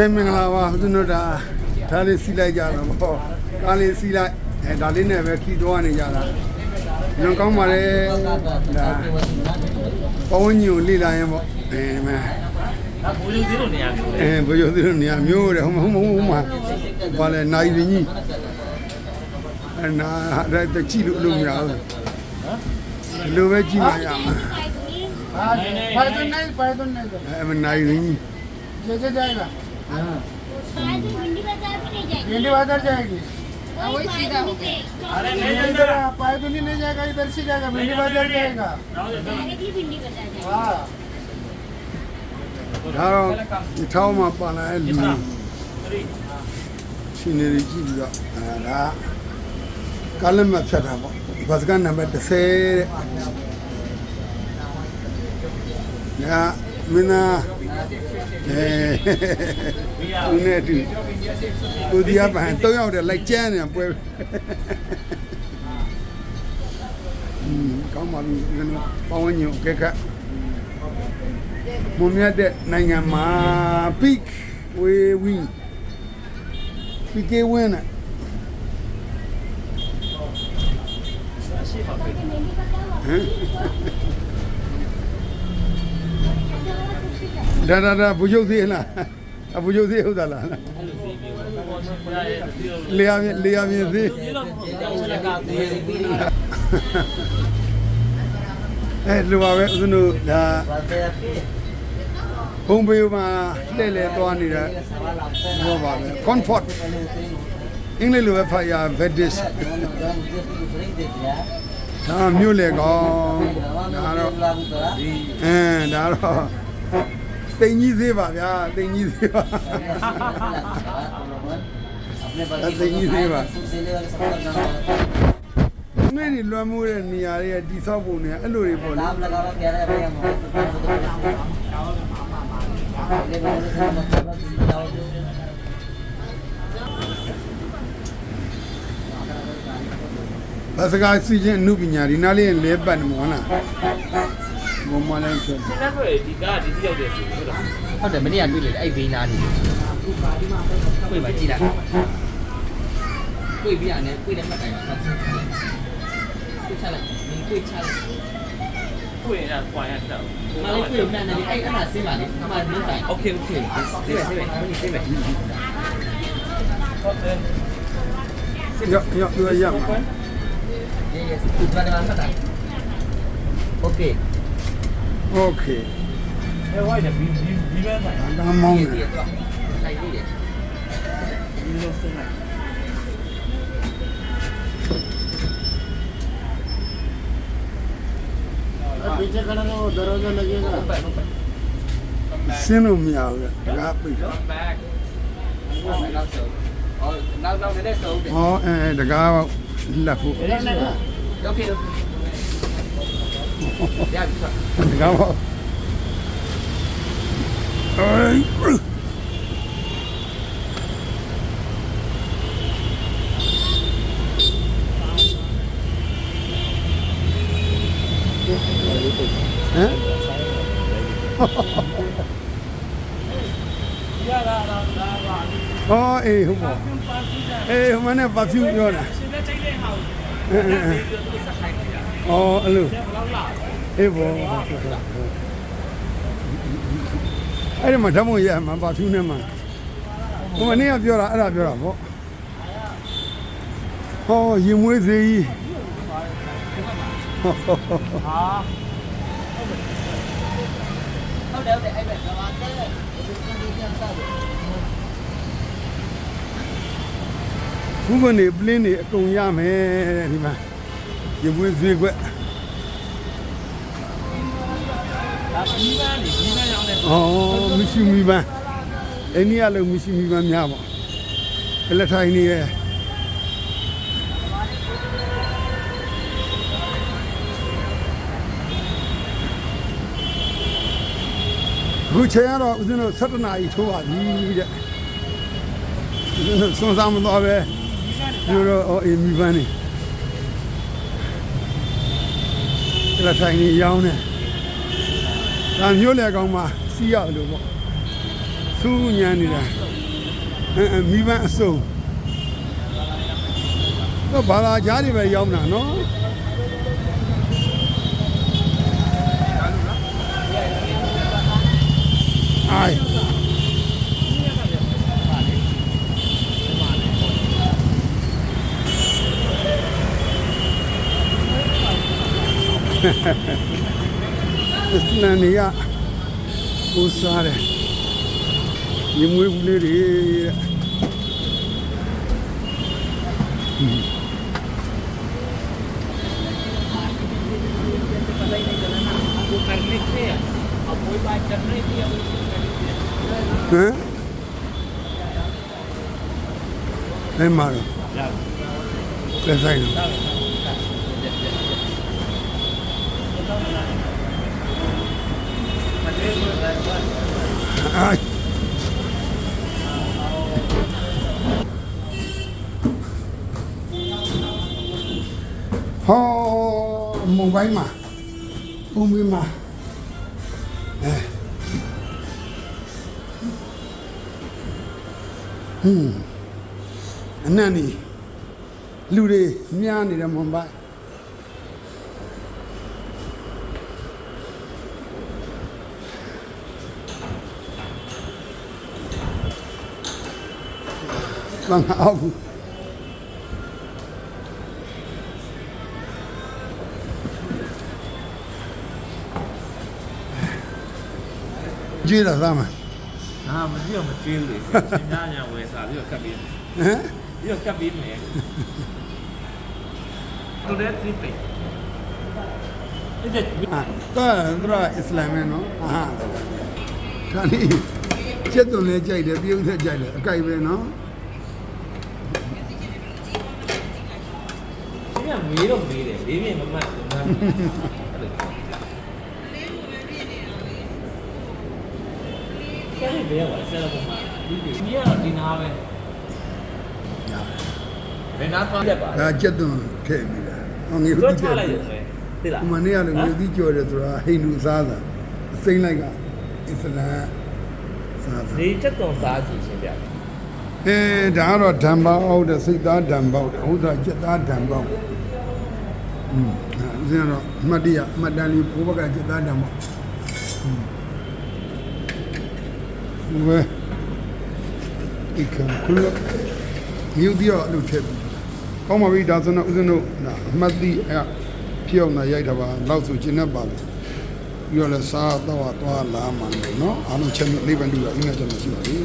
ကဲမင်္ဂလာပါသူတို့ဒါဒါလေးစီးလိုက်ကြတော့ဟောဒါလေးစီးလိုက်အဲဒါလေးနဲ့ပဲခီးသွားနေကြတာညောင်းကောင်းပါလေဒါပဝန်းညိုလေ့လာရင်ပေါ့အဲမဲဒါဘူယိုသေးလို့နေရာမျိုးအဲဘူယိုသေးလို့နေရာမျိုးတဲ့ဟိုမဟုတ်ဘူးဟိုမှာဘာလဲနိုင်ရင်ကြီးအဲနာဒါတချီလို့လုံးမရဘူးဒီလိုပဲကြည့်မှရမှာဘာဘာတော့နိုင်ဘာတော့နိုင်အဲမနိုင်ရင်ကြီးကျေကျေကြိုင်လား हाँ। भिंडी बाज़ार जाएगी। अरे नहीं इधर हाँ, पायदुली नहीं जाएगा इधर से जाएगा भिंडी बाज़ार जाएगा। हाँ।, हाँ मिठाओ मापाना है ली सीनरी की रा। कल में अच्छा था बस बसगन हमें दसे तो या मिना। အဲဒါကားလက်မှတ်ဖြတ်တာပေါ့ဘတ်စကန်နံပါတ်30တဲ့ညာမင်းသားအဲဦးနဲ့တူဦးဒီယာပန်တော့ရောက်တယ်လိုက်ကျန်းနေပွဲอืมကောင်းပါပြီဒီလိုပဝန်းညိုကက်ကက်မွန်မြတ်တဲ့နိုင်ငံမှာ peak way win peak win နဲ့ဟမ် ဒါဒါဒါဘူရုပ်သေးလားအဘူရုပ်သေးဟုတ်တာလားလေယာဉ်လေယာဉ်သေးဒီလိုလက်ကသေးပြီးအဲလိုပါပဲဦးဇင်းတို့ဒါပါတယ်ပြီဘုံဘေးမှာလှည့်လည်သွားနေတာဘောပါပဲ comfort အင်္ဂလိပ်လိုပဲဖတ်ရ vedish ဒါမြို့လေကောင်းဒါတော့အဲဒါတော့ တိမ်ကြီးသေးပါဗျာတိမ်ကြီးသေးပါနေ့ဒီလွှမ်းမိုးတဲ့နေရာတွေကတိဆောက်ပုံတွေကအဲ့လိုတွေပေါ့လေ नाम लगा हुआ कह रहे हैं भैया ဘာစကားစီချင်းအမှုပညာဒီနားလေးရင်လဲပတ်နေမလား မမလည်းဖြစ်တယ်။ဒါဆိုရင်ဒီကားဒီတိရောက်တယ်ဆိုတော့ဟုတ်တယ်မနေ့ကတွေ့လေအဲ့ဘေးနားနေတယ်။တွေ့ပါကြည့်လိုက်။တွေ့ပြီးရတယ်တွေ့တဲ့မှတ်တိုင်ကဆက်ဆက်တွေ့ချလိုက်။မင်းတွေ့ချလိုက်။တွေ့ရကွာရတော့မလေးတွေ့မှန်းတယ်အဲ့အဲ့မှာစင်းပါလေအမှမင်းတိုင် Okay okay စင်းစင်းစင်းစင်းဟုတ်တယ်ရရရရ Yes, yes. Tú vas a levantar. Okay. โอเคအဲဝိုက်တယ်ဒီဒီဒီဘက်ဆိုင်ဒါမောင်းတယ်ဆိုင်ကြီးတယ်ဒီလိုဆုံးလိုက်အဲ့ဒီချက်ကလည်းတော့ဒရောဇလည်းကြီးကဆင်းလို့မရဘူးကဒါကပိတ်တာအော်နောက်နောက်နည်းနည်းဆုံးတယ်ဟောအဲတကားလက်ဖို့ Okay okay ရှင်လက်ချိန်တဲ့ဟာကိုအဲအဲအဲဒီလိုစခိုင်းနေတာ အော်အဲ့လိုဘယ်လောက်လာအေးဘောအဲ့ဒီမှာဓမ္မရမှာပါဖြူနဲ့မှာဟိုမနေ့ကပြောတာအဲ့ဒါပြောတာပေါ့ဟောရင်မွေးစေးကြီးဟာဟုတ်တယ်ဟုတ်တယ်အဲ့ပဲဒါပါတဲ့ခုကနေပလင်းနေအကုန်ရမယ်တဲ့ဒီမှာ ရင်မွေးစေးကွက်ဒါဘီဘန်းနေဘီဘန်းရောင်းတဲ့ဩမရှိမီပန်းအိန္ဒိယလုံးမရှိမီပန်းများပေါ့ပလက်ထိုင်နေရဲ့ခုချိန်ကတော့ဦးဇင်းတို့7နာရီထိုးပါပြီတဲ့ဦးဇင်းတို့စွန်စားမသွားပဲဒီလိုအော်အေးမီပန်းနေ ပလက်ထိုင်နေရောင်းနေဒါမျိုးလေကောင်မှာစီးရတယ်လို့ပေါ့စူးညံနေတာအဲအဲမိဘအစုံတော့ဘာသာကြားတွေပဲရောက်တာနော်အို စ္စလမ်တွေကကိုးစားတယ်ရေမွေးဘူးလေးတွေတဲ့အခုကနစ်သေးအပွေးပါချန်နေတယ်ဟမ်အဲမှာတော့လာလက်ဆိုင်တော့အာ ဟောမုန်ပိုင်းမှာပုံပြီးမှာအဲဟွန်းအနံ့နေလူတွေများနေတယ်မွန်ပိုင်း ဘာငါအောက်ဘူးကြည့်ရသားမအာမကြည့်တော့မကြည့်ဘူးလေရှင်များညာဝယ်စားပြီးတော့ကပ်ပြီးဟမ်ပြီးတော့ကပ်ပြီးမယ်တူတဲ့သီးပိတ်အဲ့ဒါအာတော့သူကအစ္စလာမ်ပဲနော်အာဒါလေးကျက်သွန်လဲကြိုက်တယ်ပြုံးဆက်ကြိုက်တယ်အကြိုက်ပဲနော် ရှင် ကမေးတော့မေးတယ်လေးပြင်းမမှတ်ဘူးငါအဲ့လိုဆယ်ဘယ်ရောက်လဲဆယ်ဘုံမှာဒီဒီကတော့ဒီနာပဲဘယ်နာသွားရက်ပါဒါကျက်သွန်ထည့်မိတာဟောငေသူဦးချထည့်လိုက်ပြီရုံပဲသိလားဥမနေ့ကလည်းငေဦးကြော်တယ်ဆိုတာဟိန္ဒူစားတာအစိမ့်လိုက်ကအစ္စလာမ်စားတာဒီချက်သွန်စားကြည့်ရှင်ဗျာအဲဒါကတော့ဓမ္မအောက်တဲ့စိတ်သားဓမ္မပေါက်တဲ့ဥစ္စာကျက်သားဓမ္မပေါက် อืมအဲဦးဇင်းကတော့အမှတ်တရအမှတ်တန်လေးဘိုးဘက်ကကျက်သားဓမ္မပေါက်อืมဝဲဒီကံခုလမြူဒီရလို့ထည့်ပြီကောင်းပါပြီဒါဆိုတော့ဦးဇင်းတို့ဒါအမှတ်တိအဲဖြောင်းလာရိုက်တာပါလောက်ဆိုကျင်နေပါလေပြီးတော့လဲစားတော့သွားလာမှန်းလို့เนาะအားလုံးချက်မိလေးပဲလူရအင်းနဲ့ကျွန်တော်ရှိပါပြီ